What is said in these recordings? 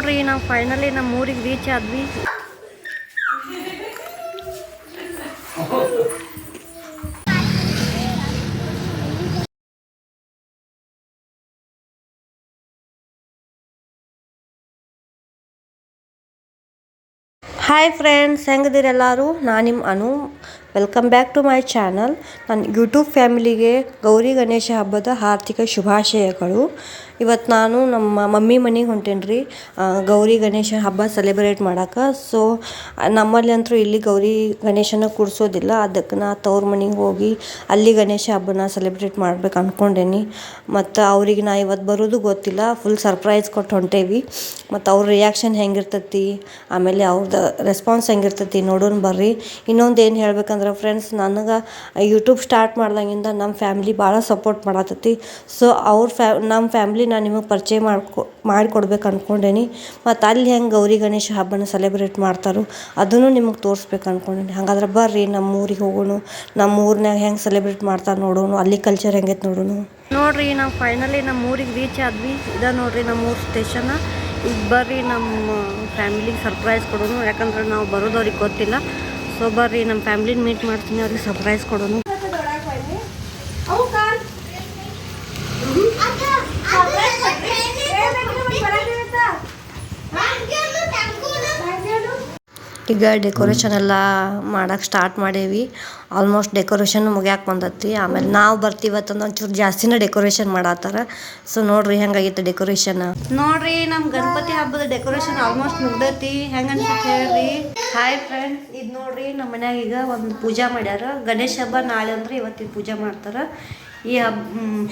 ನೋಡ್ರಿ ನಾವು ಫೈನಲಿ ನಮ್ಮ ಊರಿಗೆ ರೀಚ್ ಆದ್ವಿ. ಹಾಯ್ ಫ್ರೆಂಡ್ಸ್ ಹೆಂಗದಿರೆಲ್ಲರೂ ನಾನು ನಿಮ್ಮ Anu. Welcome back to my channel ನನ್ನ ಯೂಟ್ಯೂಬ್ ಫ್ಯಾಮಿಲಿಗೆ ಗೌರಿ ಗಣೇಶ ಹಬ್ಬದ ಆರ್ಥಿಕ ಶುಭಾಶಯಗಳು. ಇವತ್ತು ನಾನು ನಮ್ಮ ಮಮ್ಮಿ ಮನೆಗೆ ಹೊಂಟೇನಿ ರೀ ಗೌರಿ ಗಣೇಶ ಹಬ್ಬ ಸೆಲೆಬ್ರೇಟ್ ಮಾಡೋಕೆ. ಸೊ ನಮ್ಮಲ್ಲಿ ಅಂತೂ ಇಲ್ಲಿ ಗೌರಿ ಗಣೇಶನ ಕೂರಿಸೋದಿಲ್ಲ ಅದಕ್ಕೆ ನಾ ತವ್ರ ಮನೆಗೆ ಹೋಗಿ ಅಲ್ಲಿ ಗಣೇಶ ಹಬ್ಬನ ಸೆಲೆಬ್ರೇಟ್ ಮಾಡ್ಬೇಕು ಅಂದ್ಕೊಂಡೇನಿ ಮತ್ತು ಅವ್ರಿಗೆ ನಾ ಇವತ್ತು ಬರೋದು ಗೊತ್ತಿಲ್ಲ. ಫುಲ್ ಸರ್ಪ್ರೈಸ್ ಕೊಟ್ಟು ಹೊಂಟೇವಿ. ಮತ್ತು ಅವ್ರ ರಿಯಾಕ್ಷನ್ ಹೆಂಗಿರ್ತೈತಿ? ಆಮೇಲೆ ಅವ್ರದ್ದು ರೆಸ್ಪಾನ್ಸ್ ಹೆಂಗಿರ್ತೈತಿ ನೋಡೋಣ ಬರ್ರಿ. ಇನ್ನೊಂದು ಏನು ಹೇಳ್ಬೇಕಂದ್ರೆ ಫ್ರೆಂಡ್ಸ್ ನನಗೆ ಯೂಟ್ಯೂಬ್ ಸ್ಟಾರ್ಟ್ ಮಾಡ್ದಾಗಿಂದ ನಮ್ಮ ಫ್ಯಾಮ್ಲಿ ಭಾಳ ಸಪೋರ್ಟ್ ಮಾಡತ್ತತಿ ಸೊ ಅವ್ರ ಫ್ಯಾ ನಮ್ಮ ಫ್ಯಾಮ್ಲಿ ನಾನು ನಿಮಗೆ ಪರಿಚಯ ಮಾಡ್ಕೊ, ಮಾಡಿಕೊಡ್ಬೇಕು ಅಂದ್ಕೊಂಡೇನಿ ಮತ್ತು ಅಲ್ಲಿ ಹೆಂಗೆ ಗೌರಿ ಗಣೇಶ ಹಬ್ಬನ ಸೆಲೆಬ್ರೇಟ್ ಮಾಡ್ತಾರೋ ಅದನ್ನು ನಿಮಗೆ ತೋರಿಸ್ಬೇಕು ಅಂದ್ಕೊಂಡೇನಿ ಹಾಗಾದ್ರೆ ಬರ್ರಿ ನಮ್ಮ ಊರಿಗೆ ಹೋಗೋಣ, ನಮ್ಮ ಊರ್ನಾಗ ಹೆಂಗೆ ಸೆಲೆಬ್ರೇಟ್ ಮಾಡ್ತಾರೆ ನೋಡೋಣ, ಅಲ್ಲಿ ಕಲ್ಚರ್ ಹೆಂಗೈತೆ ನೋಡೋಣ. ನೋಡ್ರಿ, ನಾವು ಫೈನಲಿ ನಮ್ಮ ಊರಿಗೆ ರೀಚ್ ಆದ್ವಿ. ಇದ ನೋಡ್ರಿ ನಮ್ಮ ಊರು ಸ್ಟೇಷನ್ ಈಗ ಬರ್ರಿ ನಮ್ಮ ಫ್ಯಾಮಿಲಿಗೆ ಸರ್ಪ್ರೈಸ್ ಕೊಡೋಣ. ಯಾಕಂದ್ರೆ ನಾವು ಬರೋದವ್ರಿಗೆ ಗೊತ್ತಿಲ್ಲ. ಸೊ ಬರ್ರಿ ನಮ್ಮ ಫ್ಯಾಮಿಲಿನ ಮೀಟ್ ಮಾಡ್ತೀನಿ ಅವ್ರಿಗೆ ಸರ್ಪ್ರೈಸ್ ಕೊಡೋಣ ಈಗ ಡೆಕೋರೇಷನ್ ಎಲ್ಲ ಮಾಡಕ್ಕೆ ಸ್ಟಾರ್ಟ್ ಮಾಡೇವಿ. ಆಲ್ಮೋಸ್ಟ್ ಡೆಕೋರೇಷನ್ ಮುಗ್ಯಾಕೆ ಬಂದೈತಿ ಆಮೇಲೆ ನಾವು ಬರ್ತೀವತ್ತಂದು ಒಂಚೂರು ಜಾಸ್ತಿನೇ ಡೆಕೋರೇಷನ್ ಮಾಡತ್ತಾರ. ಸೊ ನೋಡ್ರಿ ಹೆಂಗಾಗಿತ್ತು ಡೆಕೋರೇಷನ್ ನೋಡ್ರಿ ನಮ್ಮ ಗಣಪತಿ ಹಬ್ಬದ ಡೆಕೋರೇಷನ್ ಆಲ್ಮೋಸ್ಟ್ ಮುಗ್ದೈತಿ. ಹೆಂಗ ಅನ್ಸುತ್ತೆ ಹೇಳ್ರಿ? ಹಾಯ್ ಫ್ರೆಂಡ್ಸ್ ಇದು ನೋಡ್ರಿ ನಮ್ಮ ಮನ್ಯಾಗ ಈಗ ಒಂದು ಪೂಜಾ ಮಾಡ್ಯಾರ. ಗಣೇಶ ಹಬ್ಬ ನಾಳೆ ಅಂದ್ರೆ ಇವತ್ತಿನ ಪೂಜೆ ಮಾಡ್ತಾರ. ಈ ಹಬ್ಬ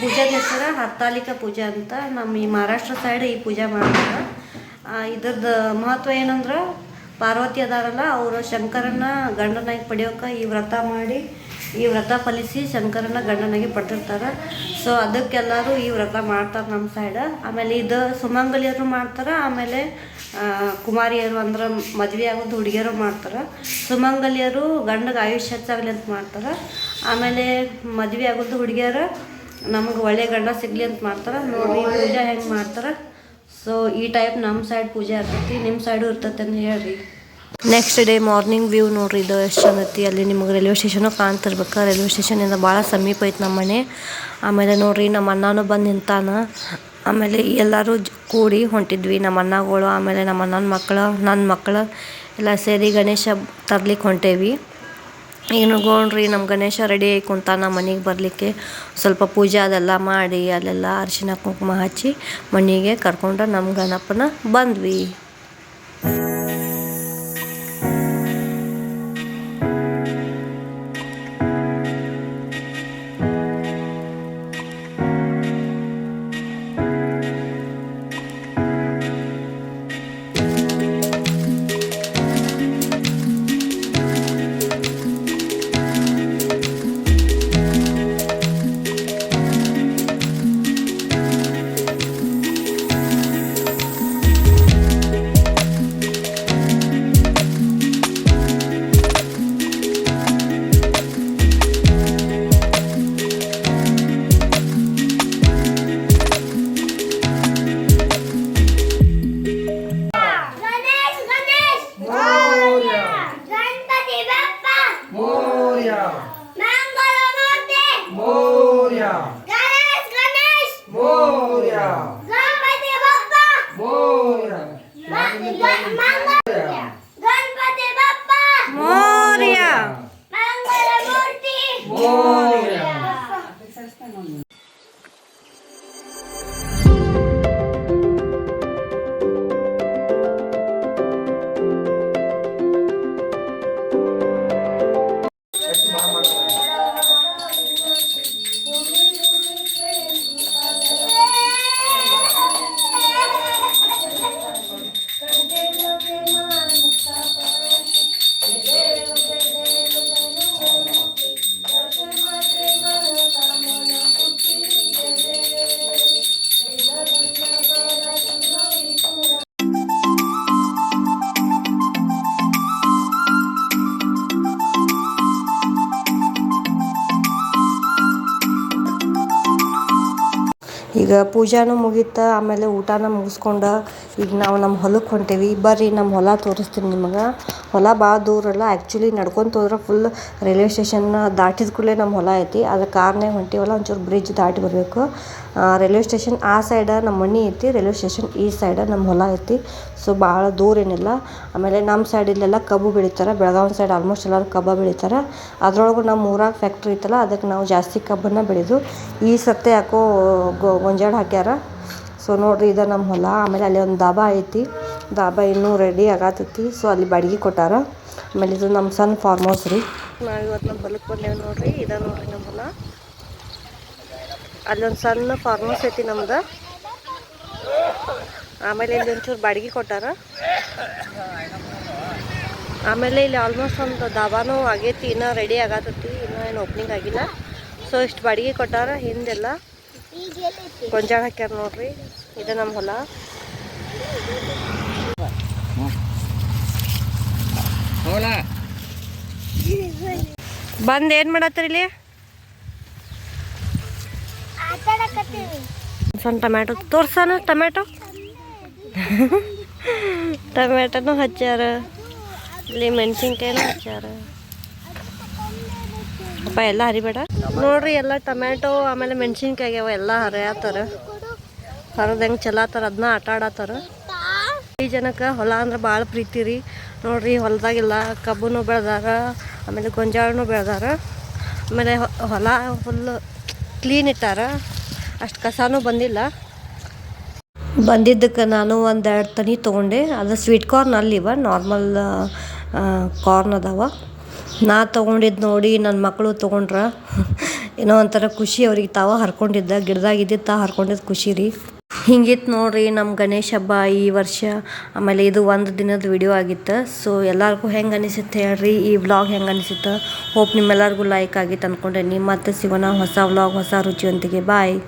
ಪೂಜಾ ಹೆಸರು ಹರ್ತಾಲಿಕ ಪೂಜೆ ಅಂತ. ನಮ್ಮ ಈ ಮಹಾರಾಷ್ಟ್ರ ಸೈಡ್ ಈ ಪೂಜೆ ಮಾಡ್ತಾರೆ. ಇದ್ರದ್ದು ಮಹತ್ವ ಏನಂದ್ರೆ ಪಾರ್ವತಿ ಅದಾರಲ್ಲ, ಅವರು ಶಂಕರನ ಗಂಡನಾಗಿ ಪಡೆಯೋಕೆ ಈ ವ್ರತ ಮಾಡಿ, ಈ ವ್ರತ ಫಲಿಸಿ ಶಂಕರನ ಗಂಡನಾಗಿ ಪಡೆದಿರ್ತಾರೆ ಸೊ ಅದಕ್ಕೆಲ್ಲರೂ ಈ ವ್ರತ ಮಾಡ್ತಾರೆ ನಮ್ಮ ಸೈಡ್ ಆಮೇಲೆ ಇದು ಸುಮಂಗಲಿಯರು ಮಾಡ್ತಾರೆ, ಆಮೇಲೆ ಕುಮಾರಿಯರು ಅಂದ್ರೆ ಮದುವೆ ಆಗೋದು ಹುಡುಗಿಯರು ಮಾಡ್ತಾರೆ. ಸುಮಂಗಲಿಯರು ಗಂಡಗೆ ಆಯುಷ್ಯ ಹೆಚ್ಚಾಗಲಿ ಅಂತ ಮಾಡ್ತಾರೆ. ಆಮೇಲೆ ಮದುವೆ ಆಗೋದು ಹುಡುಗಿಯರು ನಮಗೆ ಒಳ್ಳೆ ಗಂಡ ಸಿಗಲಿ ಅಂತ ಮಾಡ್ತಾರೆ. ನೋಡಿ, ಪೂಜೆ ಹೆಂಗೆ ಮಾಡ್ತಾರೆ? ಸೊ ಈ ಟೈಪ್ ನಮ್ಮ ಸೈಡ್ ಪೂಜೆ ಆಗ್ತೈತಿ ನಿಮ್ಮ ಸೈಡು ಇರ್ತೈತೆ ಅಂತ ಹೇಳ್ರಿ. ನೆಕ್ಸ್ಟ್ ಡೇ ಮಾರ್ನಿಂಗ್ ವ್ಯೂ ನೋಡ್ರಿ, ಇದು ಎಷ್ಟು ಚಂದ ಅಲ್ಲಿ ನಿಮಗೆ ರೈಲ್ವೆ ಸ್ಟೇಷನು ಕಾಣ್ತಿರ್ಬೇಕು. ರೈಲ್ವೆ ಸ್ಟೇಷನಿಂದ ಭಾಳ ಸಮೀಪ ಐತೆ ನಮ್ಮ ಮನೆ. ಆಮೇಲೆ ನೋಡ್ರಿ ನಮ್ಮ ಅಣ್ಣನೂ ಬಂದು ನಿಂತಾನ. ಆಮೇಲೆ ಎಲ್ಲರೂ ಕೂಡಿ ಹೊಂಟಿದ್ವಿ ನಮ್ಮ ಅಣ್ಣಗಳು, ಆಮೇಲೆ ನಮ್ಮ ಅಣ್ಣನ ಮಕ್ಕಳು ನನ್ನ ಮಕ್ಕಳು ಎಲ್ಲ ಸೇರಿ ಗಣೇಶ ತರ್ಲಿಕ್ಕೆ ಹೊಂಟೇವಿ. ಈಗ ನೋಡ್ರಿ ನಮ್ಮ ಗಣೇಶ ರೆಡಿ ಆಗಿ ಕುಂತಾನ ಮನೆಗೆ ಬರಲಿಕ್ಕೆ. ಸ್ವಲ್ಪ ಪೂಜೆ ಅದೆಲ್ಲ ಮಾಡಿ, ಅಲ್ಲೆಲ್ಲ ಅರಿಶಿನ ಕುಂಕುಮ ಹಚ್ಚಿ ಮನೆಗೆ ಕರ್ಕೊಂಡು ನಮ್ಮ ಗಣಪನ ಬಂದ್ವಿ. 对呀。ಈಗ ಪೂಜಾನೂ ಮುಗೀತು, ಆಮೇಲೆ ಊಟನ ಮುಗಿಸ್ಕೊಂಡು, ಈಗ ನಾವು ನಮ್ಮ ಹೊಲಕ್ಕೆ ಹೊಂಟೇವಿ. ಬರ್ರಿ ನಮ್ಮ ಹೊಲ ತೋರಿಸ್ತೀನಿ ನಿಮಗೆ. ಹೊಲ ಭಾಳ ದೂರಲ್ಲ ಆ್ಯಕ್ಚುಲಿ ನಡ್ಕೊಂತ ಹೋದ್ರೆ ಫುಲ್ ರೈಲ್ವೆ ಸ್ಟೇಷನ್ನ ದಾಟಿದ ಕೂಡಲೇ ನಮ್ಮ ಹೊಲ ಐತಿ. ಅದು ಕಾರ್ನೇ ಹೊಂಟೀವಲ್ಲ, ಒಂಚೂರು ಬ್ರಿಡ್ಜ್ ದಾಟಿ ಬರಬೇಕು. ರೈಲ್ವೆ ಸ್ಟೇಷನ್ ಆ ಸೈಡ ನಮ್ಮ ಮನೆ ಐತಿ ರೈಲ್ವೆ ಸ್ಟೇಷನ್ ಈ ಸೈಡ ನಮ್ಮ ಹೊಲ ಐತಿ. ಸೊ ಭಾಳ ದೂರ ಏನಿಲ್ಲ. ಆಮೇಲೆ ನಮ್ಮ ಸೈಡ್ ಇಲ್ಲೆಲ್ಲ ಕಬ್ಬು ಬೆಳಿತಾರೆ, ಬೆಳಗಾವಿ ಸೈಡ್ ಆಲ್ಮೋಸ್ಟ್ ಎಲ್ಲರೂ ಕಬ್ಬ ಬೆಳಿತಾರೆ. ಅದರೊಳಗೂ ನಮ್ಮ ಊರಾಗ ಫ್ಯಾಕ್ಟ್ರಿ ಐತಲ್ಲ, ಅದಕ್ಕೆ ನಾವು ಜಾಸ್ತಿ ಕಬ್ಬನ್ನು ಬೆಳೆದು, ಈ ಸತ್ತೆ ಯಾಕೋ ಗೊ ಗೊಂಜಾಳ ಹಾಕ್ಯಾರ. ಸೊ ನೋಡ್ರಿ, ಇದು ನಮ್ಮ ಹೊಲ. ಆಮೇಲೆ ಅಲ್ಲಿ ಒಂದು ದಾಬಾ ಐತಿ. ದಾಬಾ ಇನ್ನೂ ರೆಡಿ ಆಗತ್ತೈತಿ ಸೊ ಅಲ್ಲಿ ಬಾಡಿಗೆ ಕೊಟ್ಟಾರ. ಆಮೇಲೆ ಇದು ನಮ್ಮ ಸಣ್ಣ ಫಾರ್ಮ್ ಹೌಸ್ ರೀ. ನಾವು ಇವತ್ತು ನಮ್ಮ ಹೊಲಕ್ಕೆ ಬಂದೇವೆ ನೋಡಿರಿ. ಇದ ನೋಡಿರಿ ನಮ್ಮ ಹೊಲ. ಅಲ್ಲೊಂದು ಸಣ್ಣ ಫಾರ್ಮ್ ಹೌಸ್ ಐತಿ ನಮ್ದು. ಆಮೇಲೆ ಇಲ್ಲಿ ಒಂಚೂರು ಬಾಡಿಗೆ ಕೊಟ್ಟಾರ. ಆಮೇಲೆ ಇಲ್ಲಿ ಆಲ್ಮೋಸ್ಟ್ ಒಂದು ದಾಬಾನು ಆಗೈತಿ. ಇನ್ನೂ ರೆಡಿ ಆಗತ್ತೈತಿ ಇನ್ನೂ ಏನು ಓಪನಿಂಗ್ ಆಗಿಲ್ಲ. ಸೊ ಇಷ್ಟು ಬಾಡಿಗೆ ಕೊಟ್ಟಾರ ಹಿಂದೆಲ್ಲ. ಗೊಂಜಾಳ ಹಾಕ್ಯಾರ ನೋಡ್ರಿ. ಇದು ನಮ್ಮ ಹೊಲ. ಬಂದು ಏನು ಮಾಡತ್ತರಿ ಇಲ್ಲಿ? ಸಣ್ಣ ಟೊಮ್ಯಾಟೊ. ತೋರ್ಸಾನ ಟೊಮ್ಯಾಟೊ? ಟೊಮ್ಯಾಟೊನು ಹಚ್ಚಾರ ಇಲ್ಲಿ ಮೆಣಸಿನ್ಕಾಯಿನೂ ಹಚ್ಚಾರ ಅಪ್ಪ, ಎಲ್ಲ ಹರಿಬೇಡ. ನೋಡ್ರಿ, ಎಲ್ಲ ಟೊಮ್ಯಾಟೊ, ಆಮೇಲೆ ಮೆಣಸಿನ್ಕಾಯಿ ಅವ ಎಲ್ಲ ಹರಿಯತ್ತಾರ ಹರಿದಂಗೆ ಚಲಾತಾರ ಅದನ್ನ ಆಟ ಆಡತ್ತಾರ ಈ ಜನಕ್ಕೆ ಹೊಲ ಅಂದ್ರೆ ಭಾಳ ಪ್ರೀತಿ ರೀ. ನೋಡ್ರಿ, ಹೊಲದಾಗೆಲ್ಲ ಕಬ್ಬುನು ಬೆಳೆದಾರ, ಆಮೇಲೆ ಗೊಂಜಾಳನು ಬೆಳೆದಾರ. ಆಮೇಲೆ ಹೊಲ ಫುಲ್ ಕ್ಲೀನ್ ಇಟ್ಟಾರ. ಅಷ್ಟು ಕಸಾನು ಬಂದಿಲ್ಲ. ಬಂದಿದ್ದಕ್ಕೆ ನಾನು ಒಂದೆರಡು ತನಿ ತೊಗೊಂಡೆ. ಅದು ಸ್ವೀಟ್ ಕಾರ್ನ್ ಅಲ್ಲಿವ ನಾರ್ಮಲ್ ಕಾರ್ನ್ ಅದಾವ. ನಾ ತೊಗೊಂಡಿದ್ದು ನೋಡಿ ನನ್ನ ಮಕ್ಕಳು ತೊಗೊಂಡ್ರ. ಏನೋ ಒಂಥರ ಖುಷಿ ಅವ್ರಿಗೆ. ತಾವ ಹರ್ಕೊಂಡಿದ್ದ ಗಿಡದಾಗಿದ್ದಿದ್ದು ತಾವ ಹರ್ಕೊಂಡಿದ್ದು ಖುಷಿ ರೀ. ಹಿಂಗಿತ್ತು ನೋಡ್ರಿ ನಮ್ಮ ಗಣೇಶ ಹಬ್ಬ ಈ ವರ್ಷ. ಆಮೇಲೆ ಇದು ಒಂದು ದಿನದ ವಿಡಿಯೋ ಆಗಿತ್ತು. ಸೊ ಎಲ್ಲರಿಗೂ ಹೆಂಗೆ ಅನಿಸುತ್ತೆ ಹೇಳ್ರಿ? ಈ ವ್ಲಾಗ್ ಹೆಂಗೆ ಅನಿಸುತ್ತೆ? ಹೋಪ್ ನಿಮ್ಮೆಲ್ಲರಿಗೂ ಲೈಕ್ ಆಗಿತ್ತು ಅಂದ್ಕೊಂಡೇನಿ ಮತ್ತೆ ಸಿಗೋಣ ಹೊಸ ವ್ಲಾಗ್ ಹೊಸ ರುಚಿಯೊಂದಿಗೆ. ಬಾಯ್